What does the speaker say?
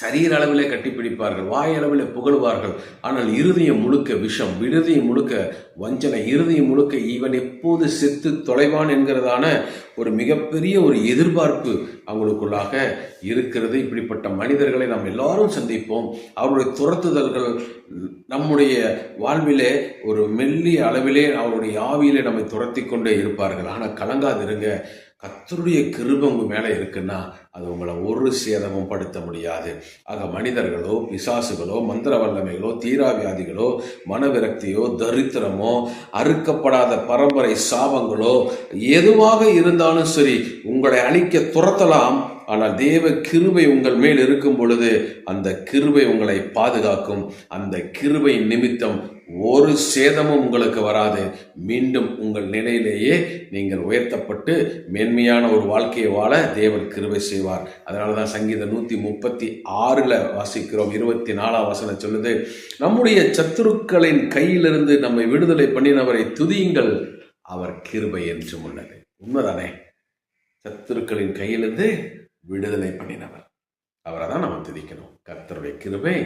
சரீர அளவிலே கட்டிப்பிடிப்பார்கள் வாயளவிலே புகழ்வார்கள். ஆனால் இருதயம் முழுக்க விஷம் இருதயம் முழுக்க வஞ்சனை இருதயம் முழுக்க இவன் எப்போது செத்து தொலைவான் என்கிறதான ஒரு மிகப்பெரிய ஒரு எதிர்பார்ப்பு அவங்களுக்குள்ளாக இருக்கிறது. இப்படிப்பட்ட மனிதர்களை நாம் எல்லாரும் சந்திப்போம். அவருடைய துரத்துதல்கள் நம்முடைய வாழ்விலே ஒரு மெல்லிய அளவிலே அவருடைய ஆவியிலே நம்மை துரத்தி கொண்டே இருப்பார்கள். ஆனால் கலங்காதிருங்க. கத்தருடைய கிருபை உங்க மேலே இருக்குன்னா அது உங்களை ஒரு சேதமும் படுத்த முடியாது. ஆக மனிதர்களோ பிசாசுகளோ மந்திர வல்லமைகளோ தீராவியாதிகளோ மனவிரக்தியோ தரித்திரமோ அறுக்கப்படாத பரம்பரை சாபங்களோ எதுவாக இருந்தாலும் சரி உங்களை அழிக்க துரத்தலாம். ஆனால் தேவ கிருபை உங்கள் மேல் இருக்கும் பொழுது அந்த கிருபை உங்களை பாதுகாக்கும். அந்த கிருபை நிமித்தம் ஒரு சேதமும் உங்களுக்கு வராது. மீண்டும் உங்கள் நிலையிலேயே நீங்கள் உயர்த்தப்பட்டு மேன்மையான ஒரு வாழ்க்கையை வாழ தேவன் கிருபை செய்வார். அதனால தான் சங்கீத நூற்றி முப்பத்தி ஆறில் வாசிக்கிறோம். இருபத்தி நாலாம் வசனம் சொல்லுது நம்முடைய சத்துருக்களின் கையிலிருந்து நம்மை விடுதலை பண்ணினவரை துதியுங்கள். அவர் கிருபை என்றும் உள்ளது. உண்மைதானே? சத்துருக்களின் கையிலிருந்து விடுதலை பண்ணினவர். அவரை தான் நம்ம துதிக்கணும். கர்த்தருடைய கிருபை